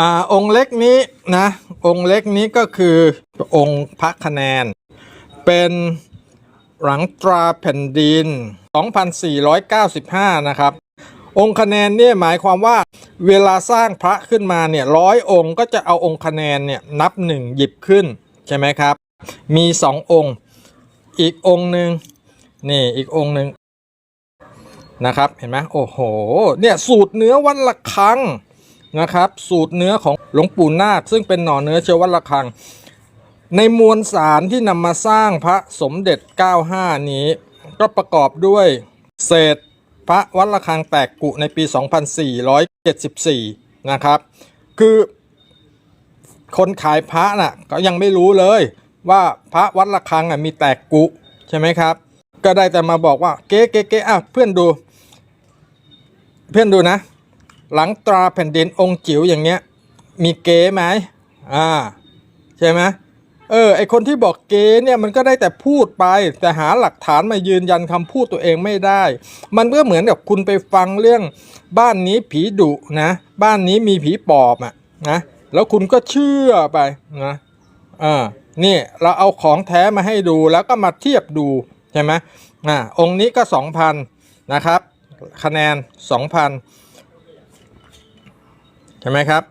อ่าองค์เล็กนี้นะองค์เล็กนี้ก็คือองค์พระคะแนน เป็นหลังตราแผ่นดิน 2495 นะครับ องค์คะแนนเนี่ยหมายความว่าเวลาสร้างพระขึ้นมาเนี่ยร้อยองค์ก็จะเอาองค์คะแนนเนี่ยนับหนึ่งหยิบขึ้นใช่ไหมครับ มีสององค์ อีกองค์หนึ่งนี่อีกองค์หนึ่งนะครับเห็นไหมโอ้โหเนี่ยสูตรเนื้อวันละครั้ง นะครับ สูตรเนื้อของหลวงปู่นาค ซึ่งเป็นหน่อเนื้อเชื้อวันละคัง ในมวลสารที่นำมาสร้างพระสมเด็จ 95 นี้ ก็ประกอบด้วยเศษพระวัดระฆังแตกกุในปี 2474 นะครับ คือคนขายพระน่ะก็ยังไม่รู้เลยว่าพระวัดระฆังอะมีแตกกุใช่ไหมครับ ก็ได้แต่มาบอกว่าเก๊เก๊เก๊อะเพื่อนดู เพื่อนดูนะ หลังตราแผ่นดินองค์จิ๋วอย่างเงี้ย มีเก๊ไหมอ่าใช่ไหมเออไอคนที่บอกเก๊เนี่ยมันก็ได้แต่พูดไป แต่หาหลักฐานมายืนยันคำพูดตัวเองไม่ได้ มันก็เหมือนกับคุณไปฟังเรื่อง บ้านนี้ผีดุนะ บ้านนี้มีผีปอบอะนะแล้วคุณก็เชื่อไปนะอ่านี่เราเอาของแท้มาให้ดูแล้วก็มาเทียบดูใช่ไหมอ่าองค์นี้ก็2,000นะครับ คะแนน2,000 ใช่ไหมครับ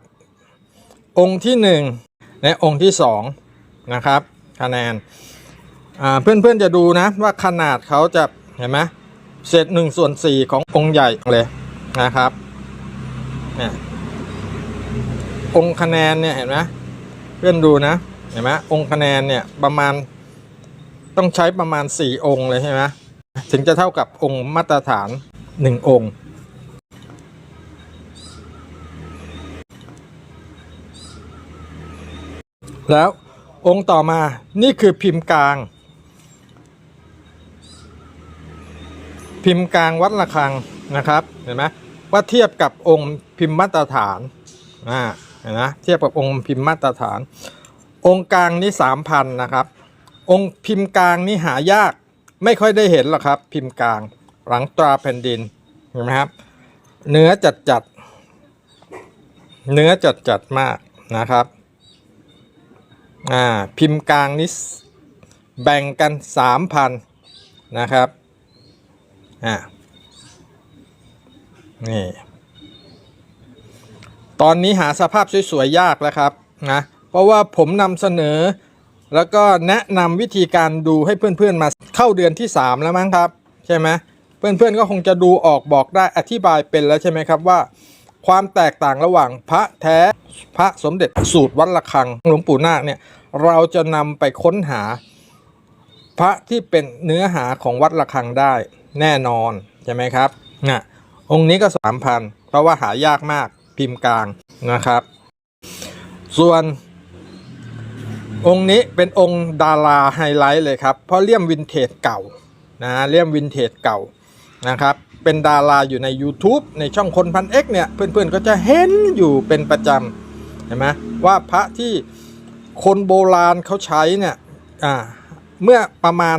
องค์ที่หนึ่งและองค์ที่สองนะครับ คะแนนเพื่อนๆจะดูนะว่าขนาดเขาจะเห็นไหมเศษหนึ่งส่วนสี่ขององค์ใหญ่เลยนะครับนี่องค์คะแนนเนี่ยเห็นไหมเพื่อนดูนะเห็นไหมองค์คะแนนเนี่ยประมาณต้องใช้ประมาณสี่องค์เลยใช่ไหมถึงจะเท่ากับองค์มาตรฐานหนึ่งองค์ แล้วองค์ต่อมานี่คือพิมพ์กลาง พิมพ์กลางวัดระฆังนะครับเห็นไหมว่าเทียบกับองค์พิมพ์มาตรฐานอ่าเห็นไหมเทียบกับองค์พิมพ์มาตรฐาน องค์กลางนี่สามพันนะครับ องค์พิมพ์กลางนี่หายากไม่ค่อยได้เห็นหรอกครับ พิมพ์กลางหลังตราแผ่นดินเห็นไหมครับ เนื้อจัดจัดเนื้อจัดจัดมากนะครับ อ่าพิมพ์กลางนี้แบ่งกัน 3,000 นะครับ อ่านี่ ตอนนี้หาสภาพสวยๆ ยากแล้วครับนะ เพราะว่าผมนำเสนอ แล้วก็แนะนำวิธีการดูให้เพื่อนๆ มาเข้าเดือนที่ 3 แล้วมั้งครับ ใช่ไหมเพื่อนๆ ก็คงจะดูออกบอกได้อธิบายเป็นแล้วใช่ไหมครับว่า ความแตกต่างระหว่างพระแท้พระสมเด็จสูตรวัดระฆังหลวงปู่นาคเนี่ยเราจะนำไปค้นหาพระที่เป็นเนื้อหาของวัดระฆังได้แน่นอนใช่ไหมครับนะองค์นี้ก็สามพันเพราะว่าหายากมากพิมพ์กลางนะครับ ส่วนองค์นี้เป็นองค์ดาราไฮไลท์เลยครับ เพราะเลี่ยมวินเทจเก่านะเลี่ยมวินเทจเก่านะครับ เป็นดาราอยู่ใน YouTube ในช่องคนพันเอ็กเนี่ยเพื่อนๆก็จะเห็นอยู่เป็นประจำเห็นไหมว่าพระที่คนโบราณเขาใช้เนี่ยเมื่อประมาณ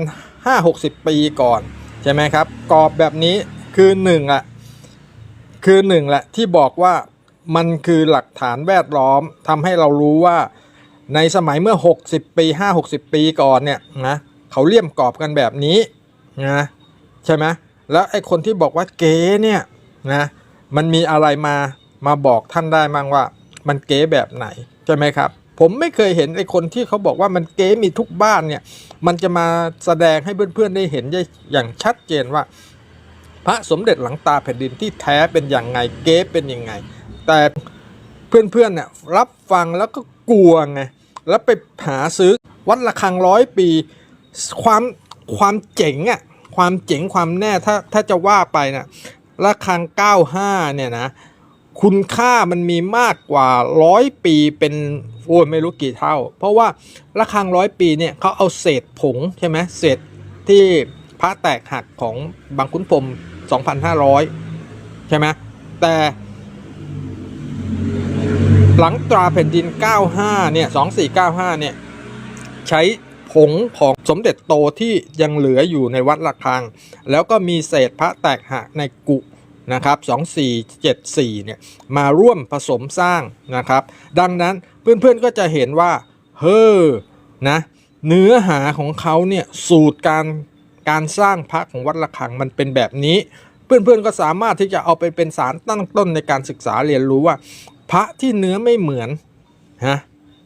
5-60 ปีก่อน ใช่ไหมครับกรอบแบบนี้คือหนึ่งอะคือหนึ่งแหละที่บอกว่ามันคือหลักฐานแวดล้อมทำให้เรารู้ว่าในสมัยเมื่อ 60 ปี 5-60 ปีก่อนเนี่ยนะเขาเลี่ยมกรอบกันแบบนี้นะใช่ไหม แล้วไอ้คนที่บอกว่าเก๋เนี่ยนะมันมีอะไรมามาบอกท่านได้มั้งว่า มันเก๋แบบไหนใช่ไหมครับ ผมไม่เคยเห็นไอ้คนที่เขาบอกว่ามันเก๋มีทุกบ้านเนี่ย มันจะมาแสดงให้เพื่อนๆได้เห็นได้อย่างชัดเจนว่า พระสมเด็จหลังตาแผ่นดินที่แท้เป็นอย่างไงเก๊เป็นยังไง แต่เพื่อนๆเนี่ยรับฟังแล้วก็กลัวไงแล้วไปหาซื้อวัดระฆังร้อยปี ความความเจ๋งอะ ความเจ๋งความแน่ถ้าถ้าจะว่าไปนะระฆัง 95 เนี่ยนะ คุณค่ามันมีมากกว่าร้อยปีเป็นโอ้ยไม่รู้กี่เท่า เพราะว่าระฆังร้อยปีเนี่ยเขาเอาเศษผงใช่ไหมเศษที่พระแตกหักของบางขุนพรม2,500 ใช่ไหมแต่หลังตราแผ่นดิน 95 เนี่ย 2495 เนี่ย ใช้ ผงของสมเด็จโตที่ยังเหลืออยู่ในวัดระฆัง แล้วก็มีเศษพระแตกหักในกุนะครับ2474เนี่ยมาร่วมผสมสร้างนะครับ ดังนั้นเพื่อนๆก็จะเห็นว่า เฮ้อนะเนื้อหาของเขาเนี่ยสูตรการการสร้างพระของวัดระฆังมันเป็นแบบนี้ เพื่อนๆก็สามารถที่จะเอาไปเป็นสารตั้งต้นในการศึกษาเรียนรู้ว่า พระที่เนื้อไม่เหมือนฮะ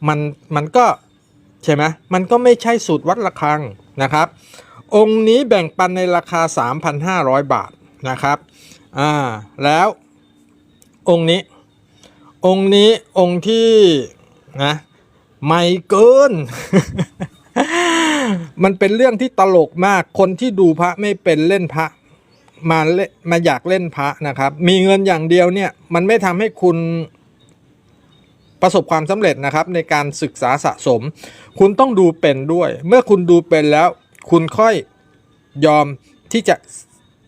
มันมันก็ ใช่ไหมมันก็ไม่ใช่สูตรวัดระฆังนะครับ องค์นี้แบ่งปันในราคา 3,500 บาทนะครับอ่าแล้วองค์นี้ องค์นี้องค์ที่นะไม่เกิน มันเป็นเรื่องที่ตลกมากคนที่ดูพระไม่เป็นเล่นพระมาเล่มาอยากเล่นพระนะครับ มีเงินอย่างเดียวเนี่ย มันไม่ทำให้คุณ ประสบความสำเร็จนะครับในการศึกษาสะสม คุณต้องดูเป็นด้วย เมื่อคุณดูเป็นแล้ว คุณค่อยยอมที่จะ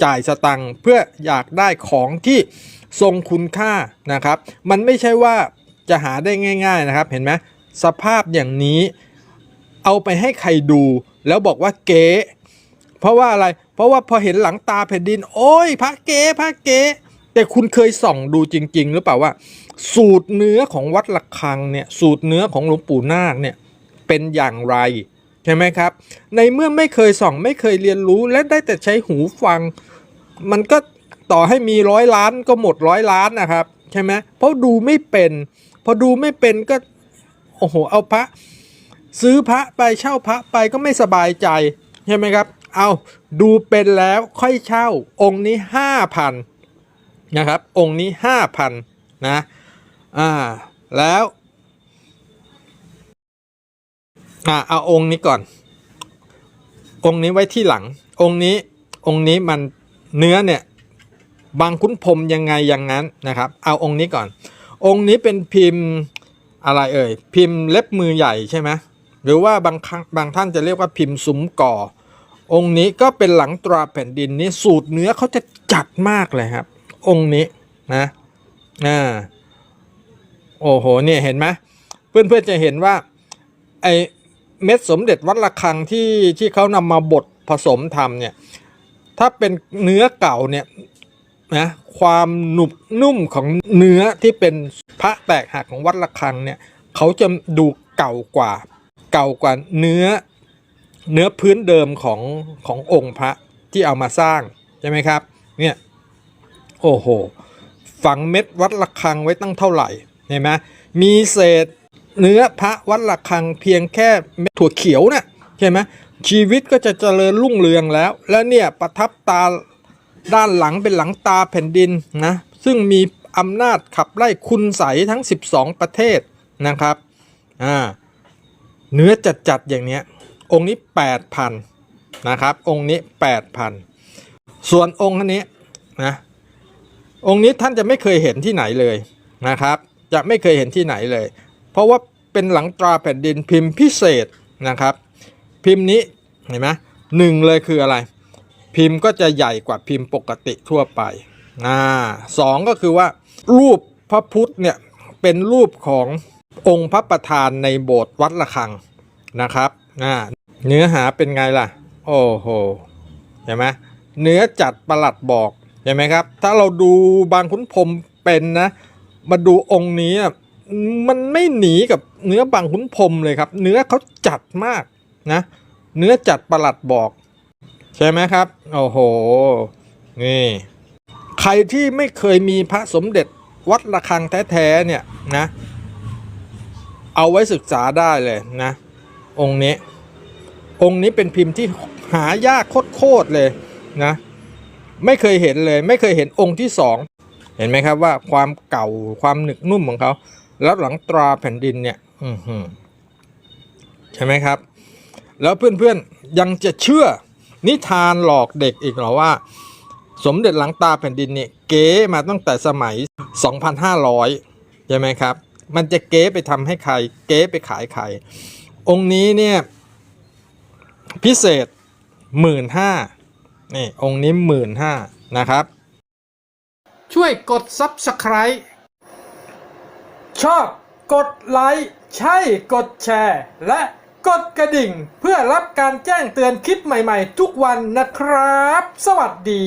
จ่ายสตังค์เพื่ออยากได้ของที่ทรงคุณค่านะครับ มันไม่ใช่ว่าจะหาได้ง่าย ๆนะครับ เห็นไหมสภาพอย่างนี้เอาไปให้ใครดู แล้วบอกว่าเก๋เพราะว่าอะไร เพราะว่าพอเห็นหลังตาแผ่นดิน โอ้ยพระเก๋พระเก๋ แต่คุณเคยส่องดูจริง ๆ หรือเปล่าว่า สูตรเนื้อของวัดระฆังเนี่ยสูตรเนื้อของหลวงปู่นาคเนี่ยเป็นอย่างไรใช่ไหมครับ ในเมื่อไม่เคยส่องไม่เคยเรียนรู้และได้แต่ใช้หูฟัง มันก็ต่อให้มีร้อยล้านก็หมดร้อยล้านนะครับใช่ไหมเพราะดูไม่เป็น พอดูไม่เป็นก็โอ้โหเอาพระ ซื้อพระไปเช่าพระไปก็ไม่สบายใจใช่ไหมครับ เอาดูเป็นแล้วค่อยเช่าองค์นี้ห้าพัน นะครับ องค์นี้ห้าพันนะอ่าแล้วอ่าเอาองค์นี้ก่อน องค์นี้ไว้ที่หลัง องค์นี้องค์นี้มันเนื้อเนี่ยบางคุ้นพรมยังไงอย่างนั้นนะครับ เอาองค์นี้ก่อน องค์นี้เป็นพิมพ์อะไรเอ่ยพิมพ์เล็บมือใหญ่ใช่ไหมหรือว่าบางครั้งบางท่านจะเรียกว่าพิมพ์ซุ้มก่อ องค์นี้ก็เป็นหลังตราแผ่นดินนี้สูตรเนื้อเขาจะจัดมากเลยครับ องค์นี้นะอ่าโอ้โหเนี่ยเห็นไหมเพื่อนๆจะเห็นว่าไอเม็ดสมเด็จวัดระฆังที่ที่เขานำมาบดผสมทำเนี่ยถ้าเป็นเนื้อเก่าเนี่ยนะความหนุบนุ่มของเนื้อที่เป็นพระแตกหักของวัดระฆังเนี่ยเขาจะดูเก่ากว่าเก่ากว่าเนื้อเนื้อพื้นเดิมของขององค์พระที่เอามาสร้างใช่ไหมครับเนี่ย โอ้โห ฝังเม็ดวัดระฆังไว้ตั้งเท่าไหร่ เห็นไหมมีเศษเนื้อพระวัดระฆังเพียงแค่เม็ดถั่วเขียวน่ะใช่ไหมชีวิตก็จะเจริญรุ่งเรืองแล้ว แล้วเนี่ยประทับตาด้านหลังเป็นหลังตาแผ่นดินนะ ซึ่งมีอำนาจขับไล่คุณใสทั้ง 12 ประเทศนะครับอ่าเนื้อจัดๆอย่างเนี้ย องค์นี้ 8,000นะครับ องค์นี้ 8,000 ส่วนองค์อันนี้นะ องค์นี้ท่านจะไม่เคยเห็นที่ไหนเลยนะครับ จะไม่เคยเห็นที่ไหนเลย เพราะว่าเป็นหลังตราแผ่นดินพิมพ์พิเศษนะครับ พิมพ์นี้เห็นไหมหนึ่งเลยคืออะไร พิมพ์ก็จะใหญ่กว่าพิมพ์ปกติทั่วไปอ่าสองก็คือว่า รูปพระพุทธเนี่ยเป็นรูปขององค์พระประธานในโบสถ์วัดระฆังนะครับอ่าเนื้อหาเป็นไงล่ะ โอ้โหเห็นไหมเนื้อจัดประหลัดบอก เห็นไหมครับ ถ้าเราดูบางขุนพรมเป็นนะ มาดูองค์นี้มันไม่หนีกับเนื้อบางขุนพรมเลยครับ เนื้อเขาจัดมากนะ เนื้อจัดประหลัดบอก ใช่ไหมครับ โอ้โห นี่ ใครที่ไม่เคยมีพระสมเด็จวัดระฆังแท้ๆเนี่ยนะ เอาไว้ศึกษาได้เลยนะ องค์นี้ องค์นี้เป็นพิมพ์ที่หายากโคตรๆเลยนะ ไม่เคยเห็นเลย ไม่เคยเห็นองค์ที่สองเห็นไหมครับว่าความเก่าความหนึกนุ่มของเขา แล้วหลังตราแผ่นดินเนี่ยอืใช่ไหมครับ แล้วเพื่อนๆยังจะเชื่อนิทานหลอกเด็กอีกเหรอว่า สมเด็จหลังตาแผ่นดินเนี่ยเก๋มาตั้งแต่สมัย 2,500 ใช่ไหมครับ มันจะเก๋ไปทำให้ใคร เก๋ไปขายใคร องค์นี้เนี่ย พิเศษหมื่นห้า นี่องค์นี้หมื่นห้านะครับ ช่วยกด Subscribe ชอบกดไลค์ใช่กดแชร์ และกดกระดิ่งเพื่อรับการแจ้งเตือนคลิปใหม่ๆ ทุกวันนะครับ สวัสดี